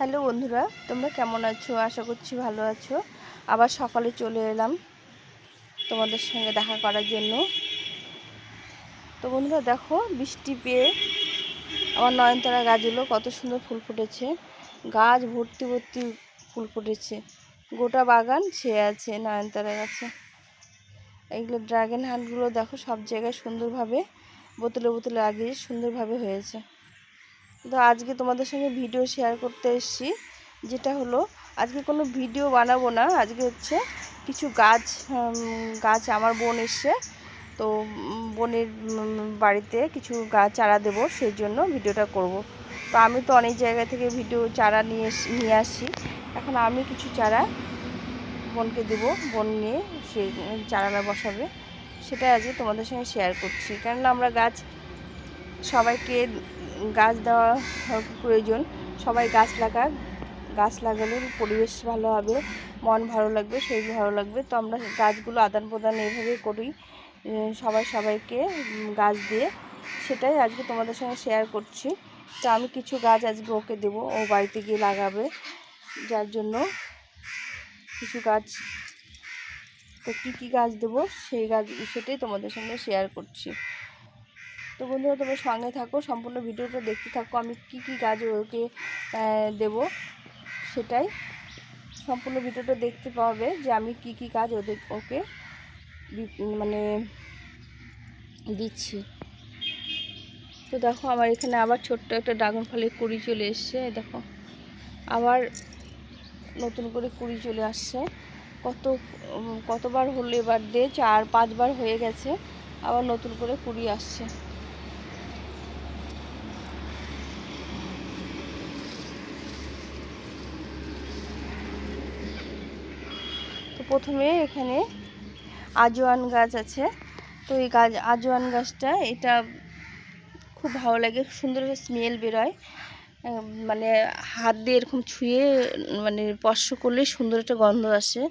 Hello বন্ধুরা, তোমরা কেমন আছো? আশা করছি ভালো আছো। আবার সকালে চলে এলাম তোমাদের সঙ্গে দেখা করার জন্য। তো বন্ধুরা, দেখো, বৃষ্টি পেয়ে আমার নয়নতারা গাছগুলো কত সুন্দর ফুল ফুটেছে। গাছ ভর্তি ভর্তি ফুল ফুটেছে। গোটা বাগান ছেয়ে আছে নয়নতারা গাছে। এইগুলো ড্রাগন হাটগুলো দেখো সব জায়গায় সুন্দরভাবে, বোতলে বোতলে লাগিয়ে সুন্দরভাবে হয়েছে। তো আজকে তোমাদের সঙ্গে ভিডিও শেয়ার করতে এসেছি, যেটা হলো আজকে কোনো ভিডিও বানাবো না, আজকে হচ্ছে কিছু গাছ গাছ আমার বোন এসছে, তো বোনের বাড়িতে কিছু গাছ চারা দেবো, সেই জন্য ভিডিওটা করব। তো আমি তো অনেক জায়গা থেকে ভিডিও চারা নিয়ে নিয়ে আসি, এখন আমি কিছু চারা বোনকে দেবো, বোন নিয়ে সে চারাটা বসাবে, সেটাই আজকে তোমাদের সঙ্গে শেয়ার করছি। কেননা আমরা গাছ সবাইকে গাছ দেওয়া প্রয়োজন, সবাই গাছ লাগাক। গাছ লাগালে পরিবেশ ভালো হবে, মন ভালো লাগবে, শরীর ভালো লাগবে। তো আমরা গাছগুলো আদান প্রদান এইভাবেই করি সবাই সবাইকে গাছ দিয়ে। সেটাই আজকে তোমাদের সঙ্গে শেয়ার করছি। তো আমি কিছু গাছ আজকে ওকে দেবো, ও বাড়িতে গিয়ে লাগাবে। যার জন্য কিছু গাছ, তো কী কী গাছ দেবো, সেই গাছ সেটাই তোমাদের সঙ্গে শেয়ার করছি। তো বন্ধুরা, তোমরা সঙ্গে থাকো, সম্পূর্ণ ভিডিওটা দেখতে থাকো, আমি কি কি গাছ ওকে দেব সেটাই। সম্পূর্ণ ভিডিওটা দেখতে পাবে যে আমি কি কি কাজ ওদের, ওকে মানে দিচ্ছি। তো দেখো, আমার এখানে আবার ছোট্ট একটা ড্রাগন ফলের কুড়ি চলে এসছে দেখো। আবার নতুন করে কুড়ি চলে আসছে। কত কতবার হলো এবার দিয়ে চার, পাঁচবার হয়ে গেছে, আবার নতুন করে কুড়ি আসছে। প্রথমে এখানে আজওয়ান গাছ আছে। তো এই গাছ, আজোয়ান গাছটা, এটা খুব ভালো লাগে, সুন্দর স্মেল বেরোয়। মানে হাত দিয়ে এরকম ছুঁয়ে মানে স্পর্শ করলে সুন্দর একটা গন্ধ আসে।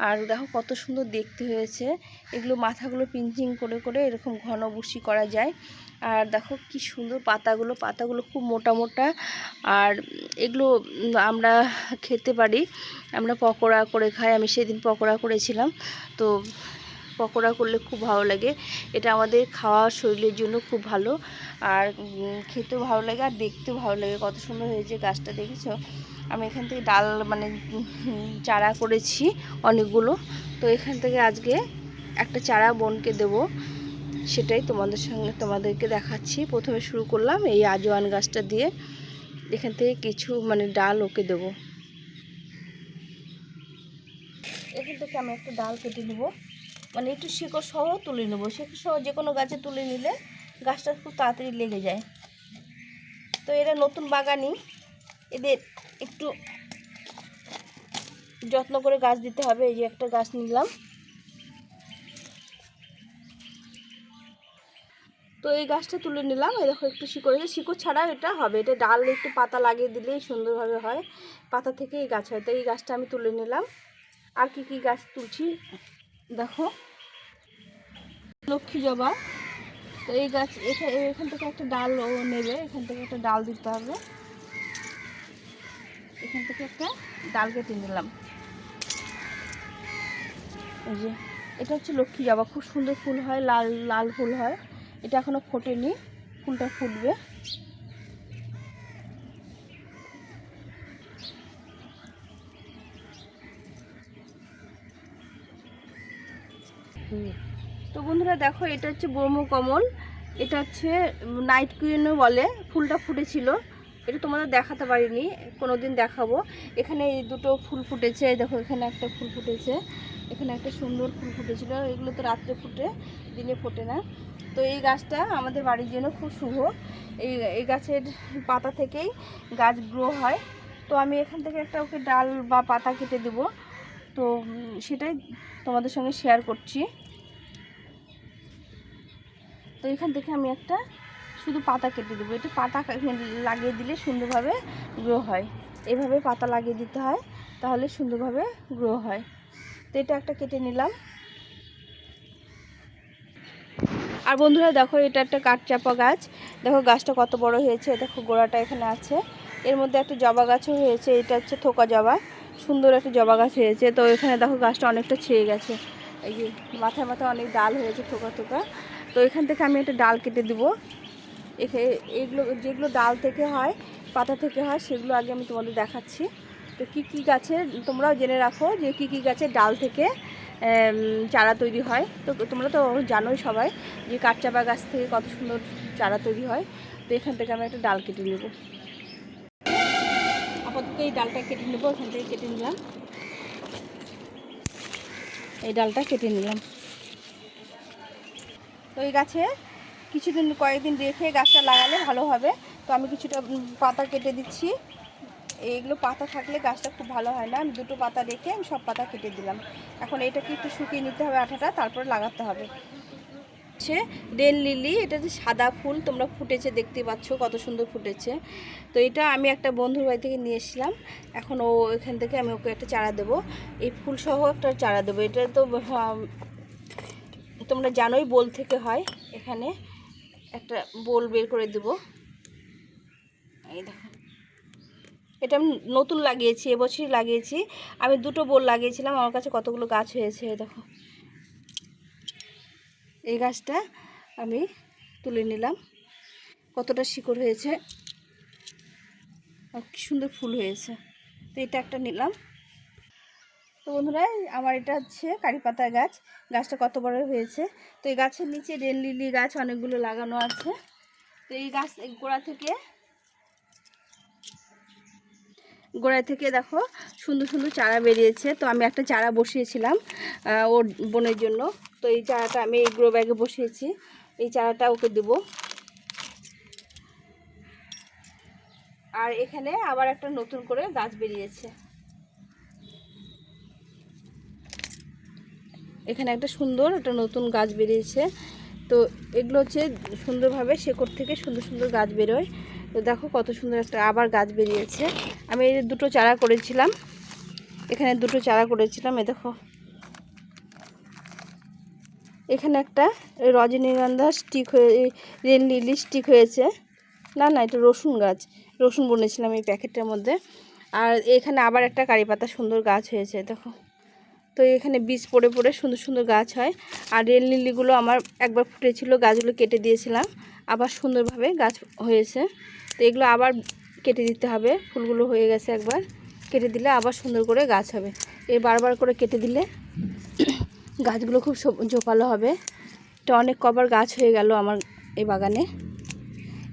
আর দেখো কত সুন্দর দেখতে হয়েছে। এগুলো মাথাগুলো পিঞ্চিং করে করে এরকম ঘন বুশি করা যায়। আর দেখো কি সুন্দর পাতাগুলো পাতাগুলো খুব মোটা মোটা। আর এগুলো আমরা খেতে পারি। আমরা পকোড়া করে খাই। আমি সেদিন পকোড়া করেছিলাম। তো পকোড়া করলে খুব ভালো লাগে। এটা আমাদের খাওয়া শরীরের জন্য খুব ভালো। আর খেতেও ভালো লাগে আর দেখতেও ভালো লাগে। কত সুন্দর হয়েছে গাছটা, দেখেছ? আমি এখান থেকে ডাল মানে চারা করেছি অনেকগুলো। তো এখান থেকে আজকে একটা চারা বোনকে দেব। সেটাই তোমাদের সঙ্গে তোমাদেরকে দেখাচ্ছি। প্রথমে শুরু করলাম এই আজওয়ান গাছটা দিয়ে। এখান থেকে কিছু মানে ডাল ওকে দেব। এখান থেকে আমি একটা ডাল কেটে নেব। মানে একটু শিকড় সহ তুলে নেব। শিকড় সহ যে কোনো গাছে তুলে নিলে গাছটা খুব তাড়াতাড়ি লেগে যায়। তো এরা নতুন বাগানি। এদের একটু যত্ন করে গাছ দিতে হবে। এই যে একটা গাছ নিলাম। তো এই গাছটা তুলে নিলাম। এই দেখো, একটু শিকড়। হয়েছে শিকড় ছাড়া এটা হবে। এটা ডাল একটু পাতা লাগিয়ে দিলেই সুন্দরভাবে হয়। পাতা থেকে এই গাছ হয়। তো এই গাছটা আমি তুলে নিলাম। আর কি কি গাছ তুলছি? দেখো। লক্ষ্মী জবা। তো এই গাছ এখান থেকে একটা ডাল নেবে। এখান থেকে একটা ডাল দিতে হবে। এখান থেকে একটা ডাল কেটে নিলাম। এই যে, এটা হচ্ছে লক্ষ্মী জবা খুব সুন্দর ফুল হয়, লাল লাল ফুল হয়। এটা এখনও ফোটেনি, ফুলটা ফুটবে। তো বন্ধুরা, দেখো, এটা হচ্ছে ব্রহ্মকমল। এটা হচ্ছে নাইট কুইনও বলে, ফুলটা ফুটেছিল। এটা তোমাদের দেখাতে পারিনি কোনো দিন দেখাবো। এখানে এই দুটো ফুল ফুটেছে দেখো, এখানে একটা ফুল ফুটেছে, এখানে একটা সুন্দর ফুল ফুটেছিল, এগুলো তো রাত্রে ফুটে, দিনে ফোটে না। তো এই গাছটা আমাদের বাড়ির জন্য খুব শুভ। এই এই গাছের পাতা থেকেই গাছ গ্রো হয়। তো আমি এখান থেকে একটা ওকে ডাল বা পাতা কেটে দেবো। তো সেটাই তোমাদের সঙ্গে শেয়ার করছি। তো এখান থেকে আমি একটা শুধু পাতা কেটে দেবো। একটু পাতা লাগিয়ে দিলে সুন্দরভাবে গ্রো হয়। এভাবে পাতা লাগিয়ে দিতে হয়, তাহলে সুন্দরভাবে গ্রো হয়। তো এটা একটা কেটে নিলাম। আর বন্ধুরা, দেখো, এটা একটা কাঠচাপা গাছ। দেখো, গাছটা কত বড় হয়েছে, দেখো, গোড়াটা এখানে আছে। এর মধ্যে একটা জবা গাছও হয়েছে, এটা হচ্ছে থোকা জবা। সুন্দর একটা জবা গাছ হয়েছে। তো এখানে দেখো, গাছটা অনেকটা ছেয়ে গেছে। এই মাথায় মাথায় অনেক ডাল হয়েছে থোকা থোকা। তো এখান থেকে আমি একটা ডাল কেটে দেবো। এগুলো, যেগুলো ডাল থেকে হয়, পাতা থেকে হয়, সেগুলো আগে আমি তোমাদের দেখাচ্ছি। তো কী কী গাছের তোমরাও জেনে রাখো যে কী কী গাছের ডাল থেকে চারা তৈরি হয়। তো তোমরা তো জানোই সবাই যে কাঠচাপা গাছ থেকে কত সুন্দর চারা তৈরি হয়। তো এখান থেকে আমি একটা ডাল কেটে নেব। আপাতত এই ডালটা কেটে নেব, এখান থেকে কেটে নিলাম। এই ডালটা কেটে নিলাম। তো এই গাছে কিছুদিন, কয়েকদিন রেখে গাছটা লাগালে ভালো হবে। তো আমি কিছুটা পাতা কেটে দিচ্ছি। এইগুলো পাতা থাকলে গাছটা খুব ভালো হয় না। আমি দুটো পাতা রেখে আমি সব পাতা কেটে দিলাম। এখন এটাকে একটু শুকিয়ে নিতে হবে আঠাটা, তারপরে লাগাতে হবে। হচ্ছে রেল লিলি, এটা যে সাদা ফুল, তোমরা ফুটেছে, দেখতে পাচ্ছ কত সুন্দর ফুটেছে। তো এটা আমি একটা বন্ধুর বাড়ি থেকে নিয়ে এসেছিলাম। এখন ও এখান থেকে আমি ওকে একটা চারা দেবো। এই ফুল সহ একটা চারা দেবো। এটা তো তোমরা জানোই, বোল থেকে হয় এখানে। একটা বোল বের করে দেবো। এই দেখো। এটা আমি নতুন লাগিয়েছি, এবছরই লাগিয়েছি। আমি দুটো বোল লাগিয়েছিলাম, আমার কাছে কতগুলো গাছ হয়েছে দেখো। এই গাছটা আমি তুলে নিলাম। কতটা শিকড় হয়েছে কি সুন্দর ফুল হয়েছে। তো এটা একটা নিলাম। তো বন্ধুরা আমার এটা হচ্ছে কারি পাতা গাছ। গাছটা কত বড় হয়েছে? তো এই গাছের নিচে রেল লিলি গাছ অনেকগুলো লাগানো আছে। তো এই গাছ গোড়া থেকে গোড়া থেকে দেখো সুন্দর সুন্দর চারা বেরিয়েছে। তো আমি একটা চারা বসিয়েছিলাম ওর বোনের জন্য। তো এই চারাটা আমি এই গ্রো ব্যাগে বসিয়েছি। এই চারাটা ওকে দেবো। আর এখানে আবার একটা নতুন করে গাছ বেরিয়েছে। এখানে একটা সুন্দর, একটা নতুন গাছ বেরিয়েছে। তো এগুলো হচ্ছে সুন্দরভাবে শেকড় থেকে সুন্দর সুন্দর গাছ বেরোয়। তো দেখো কত সুন্দর একটা আবার গাছ বেরিয়েছে। আমি এই দুটো চারা করেছিলাম। এখানে দুটো চারা করেছিলাম, এ দেখো। এখানে একটা রজনীগন্ধা স্টিক হয়ে রেল লিলি স্টিক হয়েছে। না না, এটা রসুন গাছ। রসুন বুনেছিলাম এই প্যাকেটের মধ্যে। আর এখানে আবার একটা কারি পাতা সুন্দর গাছ হয়েছে, দেখো। তো এখানে বীজ পড়ে পড়ে সুন্দর সুন্দর গাছ হয়। আর রেল লিলিগুলো আমার একবার ফুটেছিল, গাছগুলো কেটে দিয়েছিলাম। আবার সুন্দরভাবে গাছ হয়েছে। তো এগুলো আবার কেটে দিতে হবে। ফুলগুলো হয়ে গেছে একবার। কেটে দিলে আবার সুন্দর করে গাছ হবে। এর বারবার করে কেটে দিলে গাছগুলো খুব জোপালো হবে। এটা অনেক কবার গাছ হয়ে গেল আমার এই বাগানে।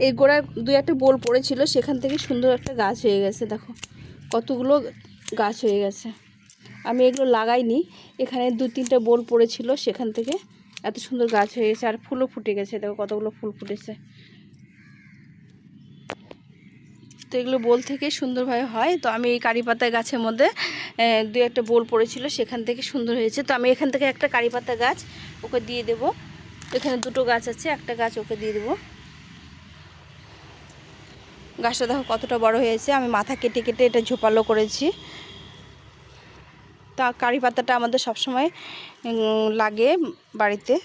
এই গোড়ায় দু একটা বোল পড়েছিল, সেখান থেকে সুন্দর একটা গাছ হয়ে গেছে। দেখো, কতগুলো গাছ হয়ে গেছে। আমি এগুলো লাগাইনি। এখানে দু তিনটা বোল পড়েছিল সেখান থেকে। এত সুন্দর গাছ হয়ে গেছে আর ফুলও ফুটে গেছে। দেখো কতগুলো ফুল ফুটেছে। তো এগুলো বোল থেকে সুন্দরভাবে হয়। তো আমি এই কারি পাতা গাছের মধ্যে দু একটা বোল পড়েছিল, সেখান থেকে সুন্দর হয়েছে। তো আমি এখান থেকে একটা কারি পাতা গাছ ওকে দিয়ে দেব। এখানে দুটো গাছ আছে, একটা গাছ ওকে দিয়ে দেবো। গাছটা দেখো কতটা বড় হয়েছে। আমি মাথা কেটে কেটে এটা ঝোপালো করেছি। তা কারি পাতাটা আমাদের সবসময় লাগে বাড়িতে।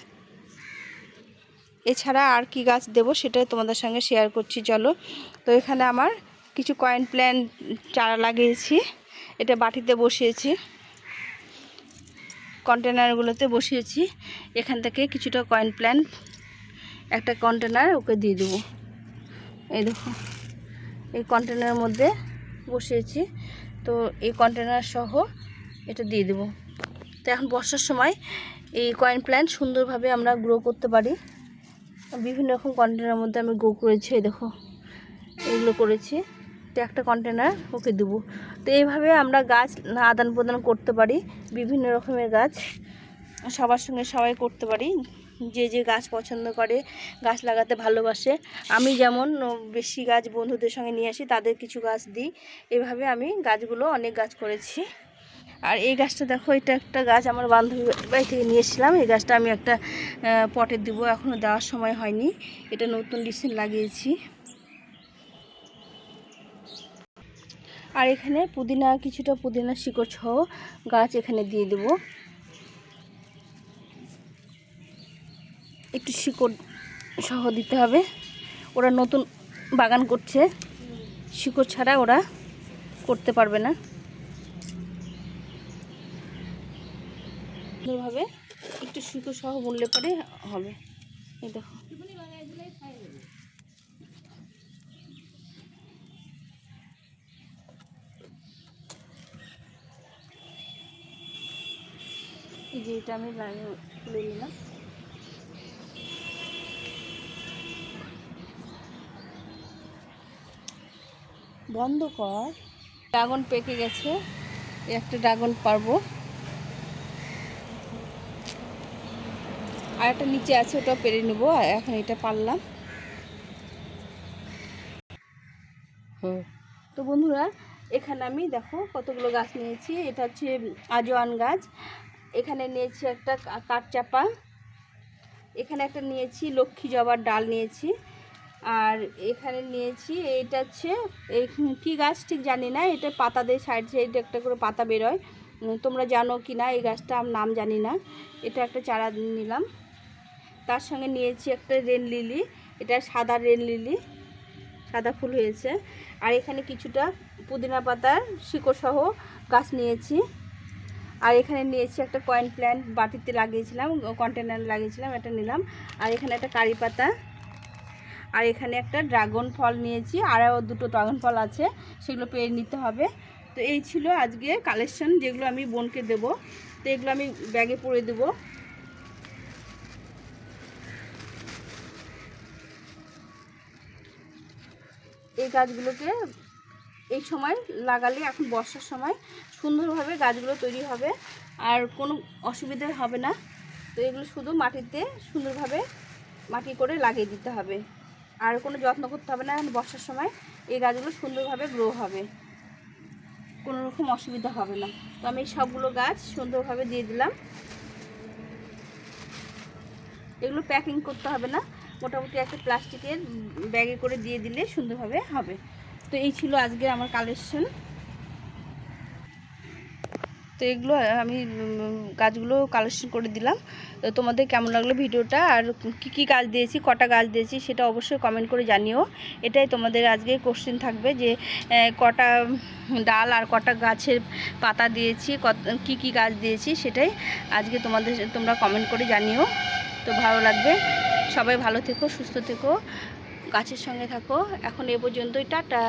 এছাড়া আর কি গাছ দেব সেটাই তোমাদের সঙ্গে শেয়ার করছি, চলো। তো এখানে আমার কিছু কয়েন প্ল্যান চারা লাগিয়েছি, এটা বাটিতে বসিয়েছি। কন্টেনারগুলোতে বসিয়েছি, এখান থেকে কিছুটা কয়েন প্ল্যান একটা কন্টেনার ওকে দিয়ে দেবো। এই দেখো, এই কন্টেনারের মধ্যে বসিয়েছি। তো এই কন্টেনার সহ এটা দিয়ে দেবো। তো এখন বর্ষার সময় এই কয়েন প্ল্যান্ট সুন্দরভাবে আমরা গ্রো করতে পারি। বিভিন্ন রকম কন্টেনারের মধ্যে আমি গ্রো করেছি দেখো, এগুলো করেছি। তো একটা কন্টেনার ওকে দেবো। তো এইভাবে আমরা গাছ আদান প্রদান করতে পারি, বিভিন্ন রকমের গাছ সবার সঙ্গে সবাই করতে পারি। যে যে গাছ পছন্দ করে, গাছ লাগাতে ভালোবাসে। আমি যেমন বেশি গাছ বন্ধুদের সঙ্গে নিয়ে আসি, তাদের কিছু গাছ দিই। এভাবে আমি গাছগুলো অনেক গাছ করেছি। আর এই গাছটা দেখো, এটা একটা গাছ আমার বান্ধবী বাড়ি থেকে নিয়ে এসেছিলাম। এই গাছটা আমি একটা পটে দিব এখনও দেওয়ার সময় হয়নি। এটা নতুন ডিসেন্ট লাগিয়েছি। আর এখানে পুদিনা, কিছুটা পুদিনা শিকড় সহ গাছ এখানে দিয়ে দেব। একটু শিকড় সহ দিতে হবে। ওরা নতুন বাগান করছে। শিকড় ছাড়া ওরা করতে পারবে না। সুন্দরভাবে একটু শিকড় সহ বললে পরে হবে। এই দেখো। এই যে এটা আমি লাইনে তুলে নিলাম। বন্ধ কর। ড্রাগন পেকে গেছে। একটা ড্রাগন পারব। আর একটা নিচে আছে ওটা পেরে নেব। আর এখন এটা পারলাম তো বন্ধুরা এখানে আমি দেখো কতগুলো গাছ নিয়েছি। এটা হচ্ছে আজওয়ান গাছ। এখানে নিয়েছি একটা কাঠচাপা। এখানে একটা নিয়েছি লক্ষ্মী জবার ডাল নিয়েছি। আর এখানে নিয়েছি এটা হচ্ছে এই কী গাছ ঠিক জানি না। এটা পাতা দিয়ে সাইড সাইড একটা করে পাতা বেরোয়। তোমরা জানো কি না এই গাছটা আমার নাম জানি না। এটা একটা চারা নিলাম। তার সঙ্গে নিয়েছি একটা রেন লিলি। এটা সাদা রেন লিলি। সাদা ফুল হয়েছে। আর এখানে কিছুটা পুদিনা পাতার শিকড় সহ গাছ নিয়েছি। আর এখানে নিয়েছি একটা কয়েন প্ল্যান্ট। বাটিতে লাগিয়েছিলাম কন্টেনার লাগিয়েছিলাম, এটা নিলাম। আর এখানে একটা কারি পাতা। আর এখানে একটা ড্রাগন ফল নিয়েছি। আরও দুটো ড্রাগন ফল আছে, সেগুলো পেয়ে নিতে হবে। তো এই ছিল আজকে কালেকশন যেগুলো আমি বোনকে দেব। তো এগুলো আমি ব্যাগে পরে দেবো। এই গাছগুলোকে এই সময় লাগালে, এখন বর্ষার সময় সুন্দরভাবে গাছগুলো তৈরি হবে আর কোনো অসুবিধা হবে না। তো এগুলো শুধু মাটিতে সুন্দরভাবে মাটি করে লাগিয়ে দিতে হবে। আর কোনো যত্ন করতে হবে না, এখন বর্ষার সময় এই গাছগুলো সুন্দরভাবে গ্রো হবে। কোনো রকম অসুবিধা হবে না। তো আমি সবগুলো গাছ সুন্দরভাবে দিয়ে দিলাম। এগুলো প্যাকিং করতে হবে না। মোটামুটি একটা প্লাস্টিকের ব্যাগে করে দিয়ে দিলে সুন্দরভাবে হবে। তো এই ছিল আজকে আমার কালেকশন তো এগুলো, আমি গাছগুলো কালেকশন করে দিলাম। তো তোমাদের কেমন লাগল ভিডিওটা? আর কি কি গাছ দিয়েছি, কটা গাছ দিয়েছি, সেটা অবশ্যই কমেন্ট করে জানিও। এটাই তোমাদের আজকে কোশ্চেন থাকবে যে কটা ডাল আর কটা গাছের পাতা দিয়েছি, কত, কী কী গাছ দিয়েছি, সেটাই আজকে তোমাদের, তোমরা কমেন্ট করে জানিও। তো ভালো লাগবে। সবাই ভালো থেকো, সুস্থ থেকো, গাছের সঙ্গে থাকো। এখন এ পর্যন্তই, টাটা।